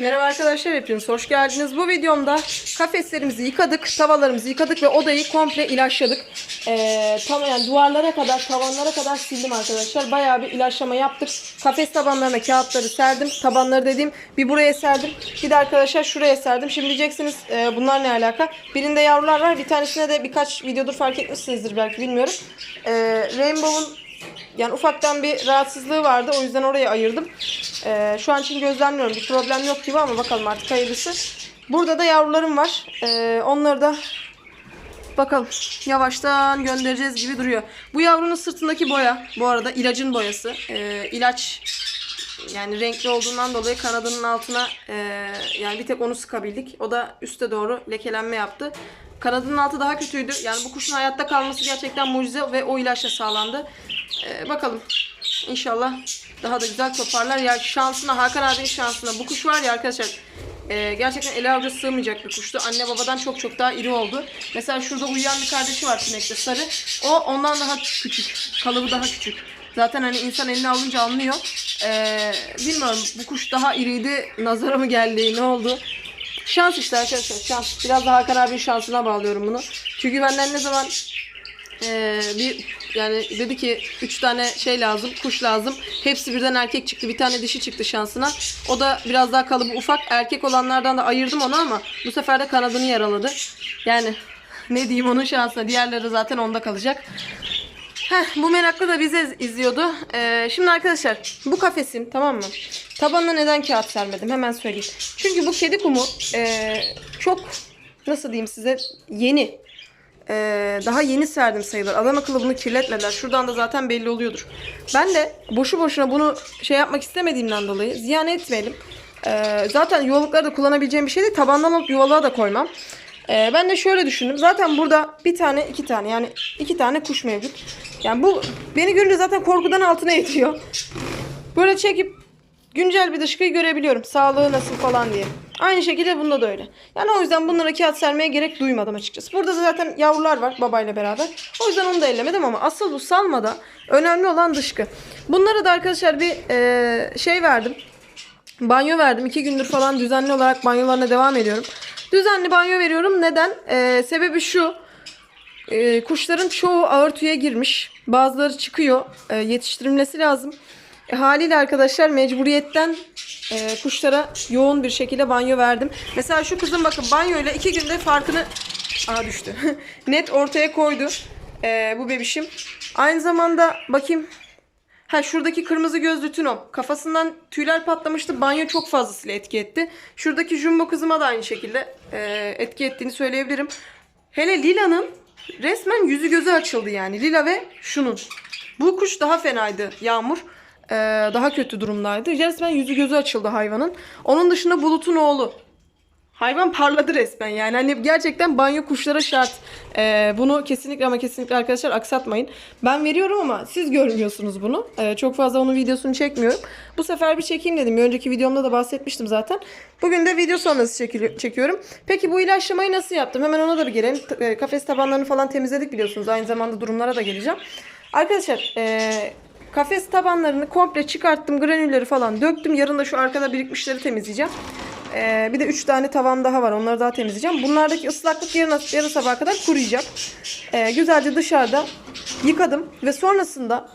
Merhaba arkadaşlar hepiniz hoş geldiniz. Bu videomda kafeslerimizi yıkadık, tavalarımızı yıkadık ve odayı komple ilaçladık. Ee, tam yani duvarlara kadar, tavanlara kadar sildim arkadaşlar. Bayağı bir ilaçlama yaptık. Kafes tabanlarına kağıtları serdim. Tabanları dediğim bir buraya serdim. Bir de arkadaşlar şuraya serdim. Şimdi diyeceksiniz e, bunlar ne alaka? Birinde yavrular var. Bir tanesine de birkaç videodur fark etmişsinizdir belki bilmiyorum. Ee, Rainbow'un yani ufaktan bir rahatsızlığı vardı. O yüzden oraya ayırdım. Ee, şu an için gözlemliyorum. Bir problem yok gibi ama bakalım artık hayırlısı. Burada da yavrularım var. Ee, onları da bakalım yavaştan göndereceğiz gibi duruyor. Bu yavrunun sırtındaki boya bu arada ilacın boyası. Ee, ilaç yani renkli olduğundan dolayı kanadının altına e, yani bir tek onu sıkabildik. O da üste doğru lekelenme yaptı. Kanadının altı daha kötüydü. Yani bu kuşun hayatta kalması gerçekten mucize ve o ilaçla sağlandı. Ee, bakalım. İnşallah daha da güzel toparlar. Ya şansına Hakan abinin şansına bu kuş var ya arkadaşlar. e, gerçekten ele avuca sığmayacak bir kuştu. Anne babadan çok çok daha iri oldu. Mesela şurada uyuyan bir kardeşi var sinekte sarı. O ondan daha küçük. Kalıbı daha küçük. Zaten hani insan eline alınca anlıyor. Ee, bilmiyorum bu kuş daha iriydi. Nazara mı geldi ne oldu? Şans işte arkadaşlar şans. Biraz da Hakan abinin şansına bağlıyorum bunu. Çünkü benden ne zaman ee, bir yani dedi ki üç tane şey lazım, kuş lazım. Hepsi birden erkek çıktı. Bir tane dişi çıktı şansına. O da biraz daha kalıbı ufak. Erkek olanlardan da ayırdım onu ama bu sefer de kanadını yaraladı. Yani ne diyeyim onun şansına. Diğerleri zaten onda kalacak. Heh, bu meraklı da bize izliyordu. Ee, şimdi arkadaşlar bu kafesin tamam mı? Tabanına neden kağıt sermedim hemen söyleyeyim. Çünkü bu kedi kumu ee, çok nasıl diyeyim size yeni. Ee, daha yeni serdim sayılır. Adam akıllı bunu kirletmediler. Şuradan da zaten belli oluyordur. Ben de boşu boşuna bunu şey yapmak istemediğimden dolayı ziyan etmeyelim. Ee, zaten yuvalıkları da kullanabileceğim bir şey değil. Tabandan alıp yuvalığa da koymam. Ee, ben de şöyle düşündüm. Zaten burada bir tane iki tane yani iki tane kuş mevcut. Yani bu beni görünce zaten korkudan altına yetiyor. Böyle çekip güncel bir dışkıyı görebiliyorum. Sağlığı nasıl falan diye. Aynı şekilde bunda da öyle. Yani o yüzden bunlara kağıt sermeye gerek duymadım açıkçası. Burada da zaten yavrular var babayla beraber. O yüzden onu da ellemedim ama asıl bu salmada önemli olan dışkı. Bunlara da arkadaşlar bir eee, şey verdim. Banyo verdim. İki gündür falan düzenli olarak banyolarına devam ediyorum. Düzenli banyo veriyorum. Neden? Ee, sebebi şu. Ee, kuşların çoğu ağır tüye girmiş. Bazıları çıkıyor. Ee, yetiştirilmesi lazım. E, haliyle arkadaşlar mecburiyetten e, kuşlara yoğun bir şekilde banyo verdim. Mesela şu kızım bakın banyoyla iki günde farkını... Aa düştü. Net ortaya koydu. Ee, bu bebişim. Aynı zamanda bakayım Ha şuradaki kırmızı gözlü Tino. Kafasından tüyler patlamıştı. Banyo çok fazlasıyla etki etti. Şuradaki Jumbo kızıma da aynı şekilde e, etki ettiğini söyleyebilirim. Hele Lila'nın resmen yüzü gözü açıldı yani. Lila ve şunun. Bu kuş daha fenaydı Yağmur. E, daha kötü durumdaydı. Resmen yüzü gözü açıldı hayvanın. Onun dışında Bulut'un oğlu. Hayvan parladı resmen yani. Hani gerçekten banyo kuşlara şart. Ee, bunu kesinlikle ama kesinlikle arkadaşlar aksatmayın. Ben veriyorum ama siz görmüyorsunuz bunu. Ee, çok fazla onun videosunu çekmiyorum. Bu sefer bir çekeyim dedim. Bir önceki videomda da bahsetmiştim zaten. Bugün de video sonrası çekiyorum. Peki bu ilaçlamayı nasıl yaptım? Hemen ona da bir gelelim. E, Kafes tabanlarını falan temizledik biliyorsunuz. Aynı zamanda durumlara da geleceğim. Arkadaşlar ee, kafes tabanlarını komple çıkarttım. Granülleri falan döktüm. Yarın da şu arkada birikmişleri temizleyeceğim. Ee, bir de 3 tane tavan daha var. Onları daha temizleyeceğim. Bunlardaki ıslaklık yarın, yarın sabaha kadar kuruyacak. Ee, güzelce dışarıda yıkadım. Ve sonrasında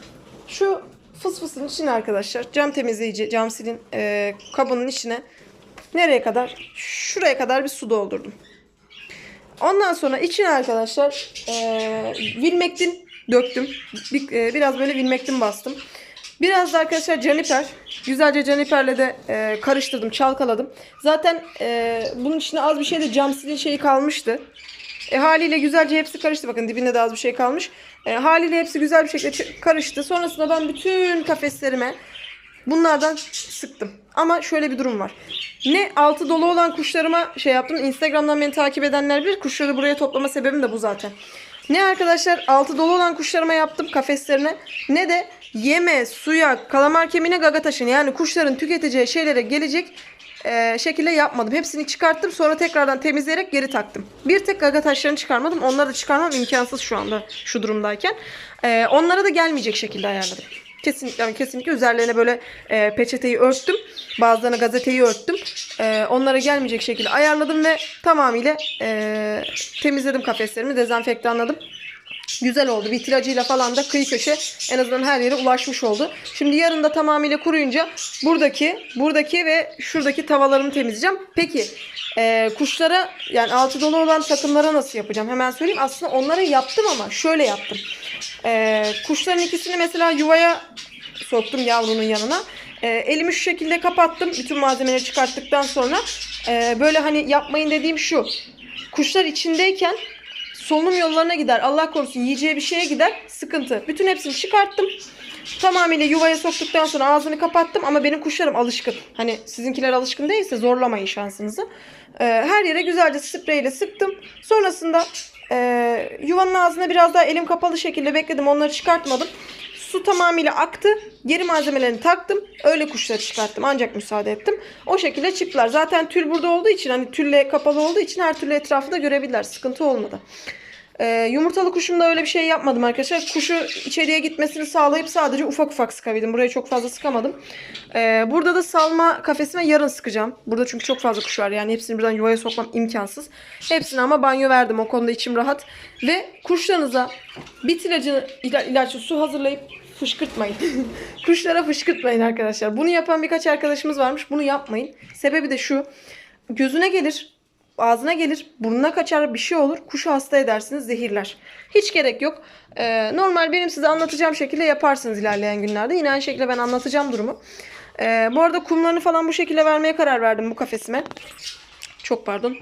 şu fıs fısın içine arkadaşlar cam temizleyici, cam silin e, kabının içine nereye kadar? Şuraya kadar bir su doldurdum. Ondan sonra içine arkadaşlar e, Wilmectin döktüm. Bir, e, biraz böyle Wilmectin bastım. Biraz da arkadaşlar caniper. Güzelce caniperle de e, karıştırdım, çalkaladım. Zaten e, bunun içine az bir şey de cam silin şeyi kalmıştı. E, haliyle güzelce hepsi karıştı. Bakın dibinde de az bir şey kalmış. E, haliyle hepsi güzel bir şekilde karıştı. Sonrasında ben bütün kafeslerime bunlardan sıktım. Ama şöyle bir durum var. Ne altı dolu olan kuşlarıma şey yaptım. Instagram'dan beni takip edenler bilir. Kuşları buraya toplama sebebim de bu zaten. Ne arkadaşlar altı dolu olan kuşlarıma yaptım kafeslerine. Ne de yeme, suya, kalamar kemiğine, gaga taşını yani kuşların tüketeceği şeylere gelecek e, şekilde yapmadım. Hepsini çıkarttım sonra tekrardan temizleyerek geri taktım. Bir tek gaga taşlarını çıkarmadım. Onları da çıkarmam imkansız şu anda şu durumdayken. E, onlara da gelmeyecek şekilde ayarladım. Kesinlikle ama kesinlikle üzerlerine böyle e, peçeteyi örttüm. Bazılarına gazeteyi örttüm. e, onlara gelmeyecek şekilde ayarladım ve tamamıyla e, temizledim kafeslerimi, dezenfektanladım. Güzel oldu. Vitilacıyla falan da kıyı köşe en azından her yere ulaşmış oldu. Şimdi yarın da tamamıyla kuruyunca buradaki, buradaki ve şuradaki tavalarımı temizleyeceğim. Peki e, kuşlara yani altı dolu olan takımlara nasıl yapacağım? Hemen söyleyeyim. Aslında onları yaptım ama şöyle yaptım. E, kuşların ikisini mesela yuvaya soktum yavrunun yanına. E, elimi şu şekilde kapattım. Bütün malzemeleri çıkarttıktan sonra e, böyle hani yapmayın dediğim şu. Kuşlar içindeyken solunum yollarına gider. Allah korusun yiyeceği bir şeye gider. Sıkıntı. Bütün hepsini çıkarttım. Tamamıyla yuvaya soktuktan sonra ağzını kapattım ama benim kuşlarım alışkın. Hani sizinkiler alışkın değilse zorlamayın şansınızı. Ee, her yere güzelce spreyle sıktım. Sonrasında e, yuvanın ağzına biraz daha elim kapalı şekilde bekledim. Onları çıkartmadım. Su tamamıyla aktı. Geri malzemelerini taktım. Öyle kuşları çıkarttım. Ancak müsaade ettim. O şekilde çıktılar. Zaten tül burada olduğu için hani tülle kapalı olduğu için her türlü etrafı da görebilirler. Sıkıntı olmadı. Ee, yumurtalı kuşumda öyle bir şey yapmadım arkadaşlar. Kuşu içeriye gitmesini sağlayıp sadece ufak ufak sıkabildim. Buraya çok fazla sıkamadım. Ee, burada da salma kafesime yarın sıkacağım. Burada çünkü çok fazla kuş var. Yani hepsini birden yuvaya sokmam imkansız. Hepsine ama banyo verdim. O konuda içim rahat. Ve kuşlarınıza bit ilacı, ila- ilaçlı su hazırlayıp fışkırtmayın. Kuşlara fışkırtmayın arkadaşlar. Bunu yapan birkaç arkadaşımız varmış. Bunu yapmayın. Sebebi de şu. Gözüne gelir, ağzına gelir, burnuna kaçar bir şey olur. Kuşu hasta edersiniz, zehirler. Hiç gerek yok. Ee, normal benim size anlatacağım şekilde yaparsınız ilerleyen günlerde. Yine aynı şekilde ben anlatacağım durumu. Ee, bu arada kumlarını falan bu şekilde vermeye karar verdim bu kafesime. Çok pardon.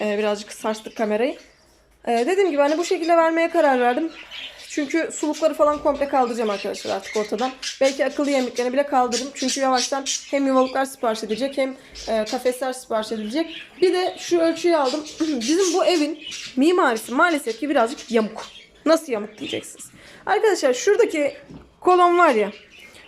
Ee, birazcık sarstık kamerayı. Ee, dediğim gibi hani bu şekilde vermeye karar verdim. Çünkü sulukları falan komple kaldıracağım arkadaşlar artık ortadan. Belki akıllı yemliklerini bile kaldırırım. Çünkü yavaştan hem yuvalıklar sipariş edilecek hem e, kafesler sipariş edilecek. Bir de şu ölçüyü aldım. Bizim bu evin mimarisi maalesef ki birazcık yamuk. Nasıl yamuk diyeceksiniz. Arkadaşlar şuradaki kolon var ya.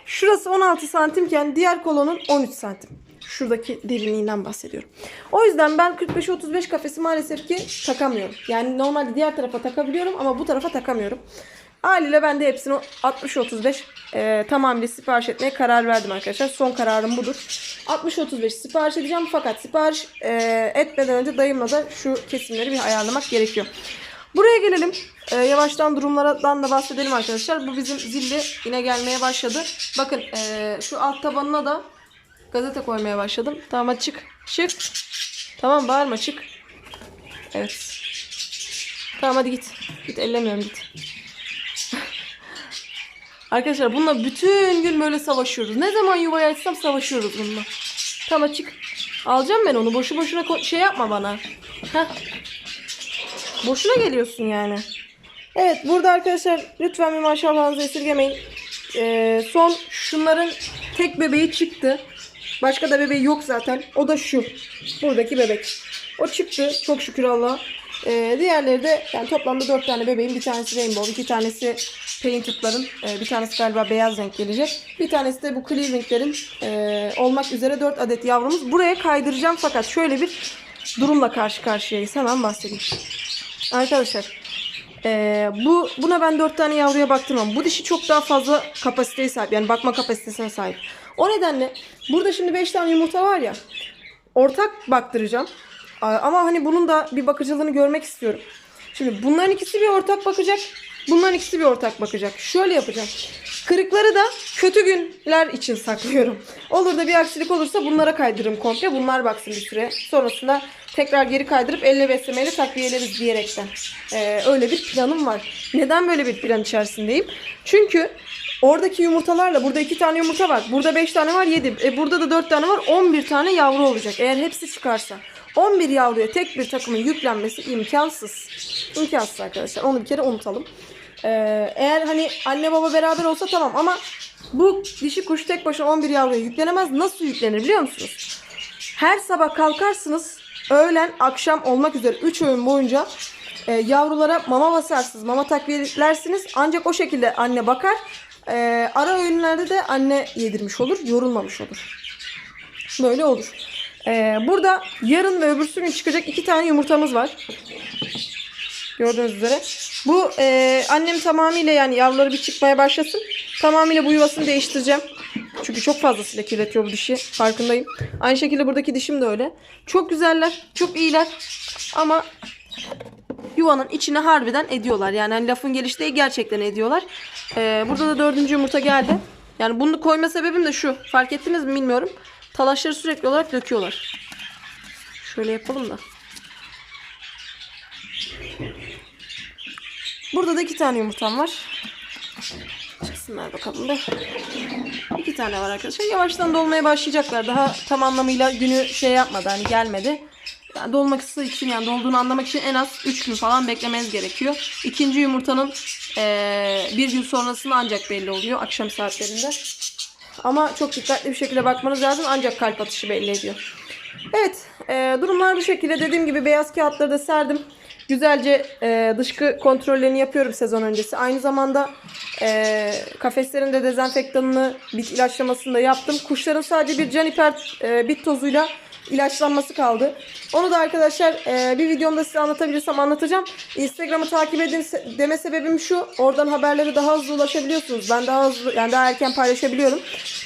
Şurası 16 santimken diğer kolonun 13 santim. Şuradaki derinliğinden bahsediyorum. O yüzden ben 45-35 kafesi maalesef ki takamıyorum. Yani normalde diğer tarafa takabiliyorum ama bu tarafa takamıyorum. Haliyle ben de hepsini 60-35 e, tamamıyla sipariş etmeye karar verdim arkadaşlar. Son kararım budur. 60-35 sipariş edeceğim fakat sipariş e, etmeden önce dayımla da şu kesimleri bir ayarlamak gerekiyor. Buraya gelelim. E, yavaştan durumlardan da bahsedelim arkadaşlar. Bu bizim zilli yine gelmeye başladı. Bakın e, şu alt tabanına da gazete koymaya başladım. Tamam çık. Çık. Tamam bağırma çık. Evet. Tamam hadi git. Git ellemiyorum git. Arkadaşlar bununla bütün gün böyle savaşıyoruz. Ne zaman yuvayı açsam savaşıyoruz bununla. Tamam çık. Alacağım ben onu. Boşu boşuna şey yapma bana. Heh. Boşuna geliyorsun yani. Evet burada arkadaşlar lütfen bir maşallahınızı esirgemeyin. Ee, son şunların tek bebeği çıktı. Başka da bebeği yok zaten. O da şu. Buradaki bebek. O çıktı. Çok şükür Allah'a. Ee, diğerleri de yani toplamda 4 tane bebeğin. Bir tanesi rainbow. iki tanesi painted'ların. Ee, bir tanesi galiba beyaz renk gelecek. Bir tanesi de bu cleaving'lerin e, olmak üzere 4 adet yavrumuz. Buraya kaydıracağım fakat şöyle bir durumla karşı karşıyayız. Hemen bahsedeyim. Arkadaşlar ee, bu buna ben 4 tane yavruya baktırmam. Bu dişi çok daha fazla kapasiteye sahip. Yani bakma kapasitesine sahip. O nedenle burada şimdi 5 tane yumurta var ya. Ortak baktıracağım. Ama hani bunun da bir bakıcılığını görmek istiyorum. Şimdi bunların ikisi bir ortak bakacak. Bunların ikisi bir ortak bakacak. Şöyle yapacağım. Kırıkları da kötü günler için saklıyorum. Olur da bir aksilik olursa bunlara kaydırırım komple. Bunlar baksın bir süre. Sonrasında tekrar geri kaydırıp elle beslemeyle takviyeleriz diyerekten. Ee, öyle bir planım var. Neden böyle bir plan içerisindeyim? Çünkü oradaki yumurtalarla burada iki tane yumurta var. Burada beş tane var yedi. E, burada da dört tane var. On bir tane yavru olacak. Eğer hepsi çıkarsa. 11 yavruya tek bir takımın yüklenmesi imkansız. İmkansız arkadaşlar. Onu bir kere unutalım. Ee, eğer hani anne baba beraber olsa tamam ama bu dişi kuş tek başına 11 yavruya yüklenemez. Nasıl yüklenir biliyor musunuz? Her sabah kalkarsınız öğlen akşam olmak üzere 3 öğün boyunca e, yavrulara mama basarsınız, mama takviyelersiniz. Ancak o şekilde anne bakar. E, ara öğünlerde de anne yedirmiş olur, yorulmamış olur. Böyle olur. E, burada yarın ve öbürsü gün çıkacak iki tane yumurtamız var. Gördüğünüz üzere. Bu e, annem tamamıyla yani yavruları bir çıkmaya başlasın. Tamamıyla bu yuvasını değiştireceğim. Çünkü çok fazlasıyla kirletiyor bu dişi. Farkındayım. Aynı şekilde buradaki dişim de öyle. Çok güzeller. Çok iyiler. Ama yuvanın içine harbiden ediyorlar. Yani hani lafın gelişi değil gerçekten ediyorlar. Ee, burada da dördüncü yumurta geldi. Yani bunu koyma sebebim de şu. Fark ettiniz mi bilmiyorum. Talaşları sürekli olarak döküyorlar. Şöyle yapalım da. Burada da iki tane yumurtam var. Çıksınlar bakalım da. İki tane var arkadaşlar. Yavaştan dolmaya başlayacaklar. Daha tam anlamıyla günü şey yapmadı. Hani gelmedi. Yani dolması için yani dolduğunu anlamak için en az 3 gün falan beklemeniz gerekiyor. İkinci yumurtanın eee, bir gün sonrasında ancak belli oluyor akşam saatlerinde. Ama çok dikkatli bir şekilde bakmanız lazım ancak kalp atışı belli ediyor. Evet eee, durumlar bu şekilde. Dediğim gibi beyaz kağıtları da serdim. Güzelce eee, dışkı kontrollerini yapıyorum sezon öncesi. Aynı zamanda eee kafeslerin de dezenfektanını, bit ilaçlamasını da yaptım. Kuşların sadece bir caniper eee, bit tozuyla ilaçlanması kaldı. Onu da arkadaşlar e, bir videomda size anlatabilirsem anlatacağım. Instagram'ı takip edin deme sebebim şu. Oradan haberleri daha hızlı ulaşabiliyorsunuz. Ben daha hızlı yani daha erken paylaşabiliyorum.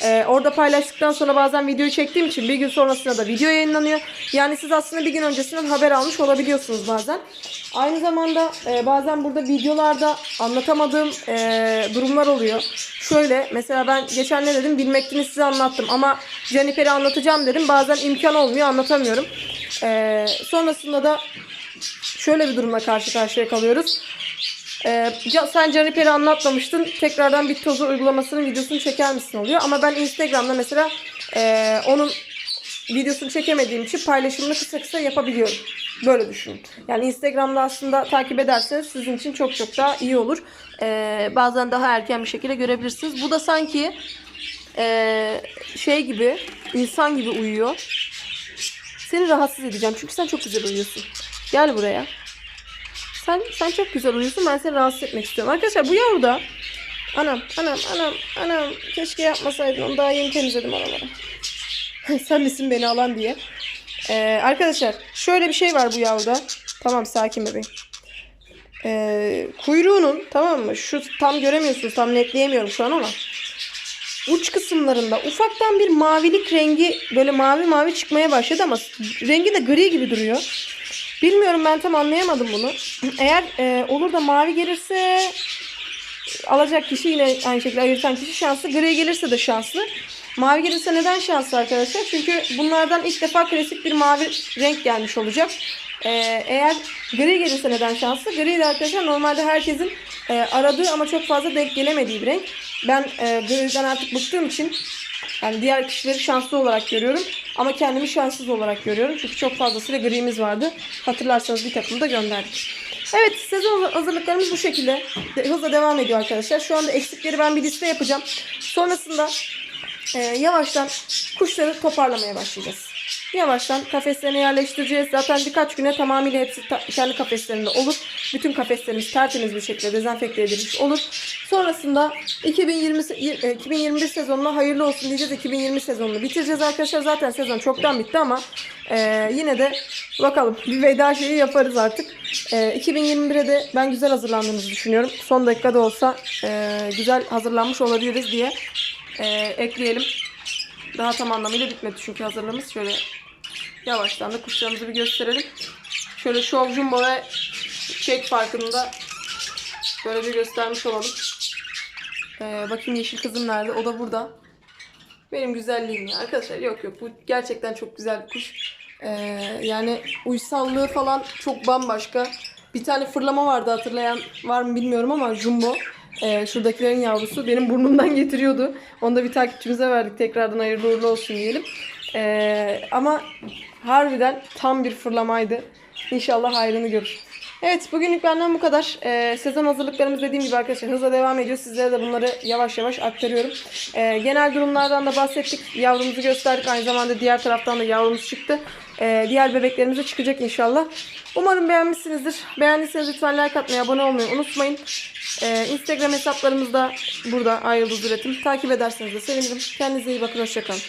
E, orada paylaştıktan sonra bazen videoyu çektiğim için bir gün sonrasında da video yayınlanıyor. Yani siz aslında bir gün öncesinden haber almış olabiliyorsunuz bazen. Aynı zamanda e, bazen burada videolarda anlatamadığım e, durumlar oluyor. Şöyle mesela ben geçen ne dedim bilmektini size anlattım ama Jennifer'i anlatacağım dedim. Bazen imkan olmuyor anlatamıyorum. E, sonrasında da şöyle bir durumla karşı karşıya kalıyoruz. Ee, sen Juniper'i anlatmamıştın. Tekrardan bir tozu uygulamasının videosunu çeker misin oluyor. Ama ben Instagram'da mesela e, onun videosunu çekemediğim için paylaşımını kısa kısa yapabiliyorum. Böyle düşünün. Yani Instagram'da aslında takip ederseniz sizin için çok çok daha iyi olur. Ee, bazen daha erken bir şekilde görebilirsiniz. Bu da sanki e, şey gibi, insan gibi uyuyor. Seni rahatsız edeceğim çünkü sen çok güzel uyuyorsun. Gel buraya. Sen sen çok güzel uyuyorsun. Ben seni rahatsız etmek istiyorum. Arkadaşlar bu yavru da anam anam anam anam keşke yapmasaydın onu daha yeni temizledim oraları. sen misin beni alan diye. Ee, arkadaşlar şöyle bir şey var bu yavruda. Tamam sakin bebeğim. Ee, kuyruğunun tamam mı? Şu tam göremiyorsunuz. Tam netleyemiyorum şu an ama. Uç kısımlarında ufaktan bir mavilik rengi böyle mavi mavi çıkmaya başladı ama rengi de gri gibi duruyor. Bilmiyorum ben tam anlayamadım bunu. Eğer e, olur da mavi gelirse alacak kişi yine aynı şekilde ayırtan kişi şanslı. Gri gelirse de şanslı. Mavi gelirse neden şanslı arkadaşlar? Çünkü bunlardan ilk defa klasik bir mavi renk gelmiş olacak. E, eğer gri gelirse neden şanslı? Gri de arkadaşlar normalde herkesin e, aradığı ama çok fazla denk gelemediği bir renk. Ben e, griden artık bıktığım için yani diğer kişileri şanslı olarak görüyorum. Ama kendimi şanssız olarak görüyorum. Çünkü çok fazlasıyla grimiz vardı. Hatırlarsanız bir takımı da gönderdik. Evet sezon hazırlıklarımız bu şekilde. De- hızla devam ediyor arkadaşlar. Şu anda eksikleri ben bir liste yapacağım. Sonrasında e, yavaştan kuşları toparlamaya başlayacağız. Yavaştan kafeslerine yerleştireceğiz. Zaten birkaç güne tamamıyla hepsi kendi kafeslerinde olur. Bütün kafeslerimiz tertemiz bir şekilde dezenfekte edilmiş olur. Sonrasında 2020 se- e, 2021 sezonuna hayırlı olsun diyeceğiz. 2020 sezonunu bitireceğiz arkadaşlar. Zaten sezon çoktan bitti ama e, yine de bakalım bir veda şeyi yaparız artık. E, 2021'e de ben güzel hazırlandığımızı düşünüyorum. Son dakikada olsa e, güzel hazırlanmış olabiliriz diye e, ekleyelim. Daha tam anlamıyla bitmedi çünkü hazırlığımız. Şöyle yavaştan da kuşlarımızı bir gösterelim. Şöyle Show Jumbo ve Çek farkını da böyle bir göstermiş olalım. Ee, bakayım yeşil kızım nerede? O da burada. Benim güzelliğim ya. Arkadaşlar yok yok bu gerçekten çok güzel bir kuş. Ee, yani uysallığı falan çok bambaşka. Bir tane fırlama vardı hatırlayan var mı bilmiyorum ama Jumbo. Ee, şuradakilerin yavrusu benim burnumdan getiriyordu. Onu da bir takipçimize verdik. Tekrardan hayırlı uğurlu olsun diyelim. Ee, ama harbiden tam bir fırlamaydı. İnşallah hayrını görür. Evet bugünlük benden bu kadar. Ee, sezon hazırlıklarımız dediğim gibi arkadaşlar hızla devam ediyor. Sizlere de bunları yavaş yavaş aktarıyorum. Ee, genel durumlardan da bahsettik. Yavrumuzu gösterdik. Aynı zamanda diğer taraftan da yavrumuz çıktı. Ee, diğer bebeklerimiz de çıkacak inşallah. Umarım beğenmişsinizdir. Beğendiyseniz lütfen like atmayı, abone olmayı unutmayın. Ee, Instagram hesaplarımız da burada Ayrıldız Üretim. Takip ederseniz de sevinirim. Kendinize iyi bakın. Hoşçakalın.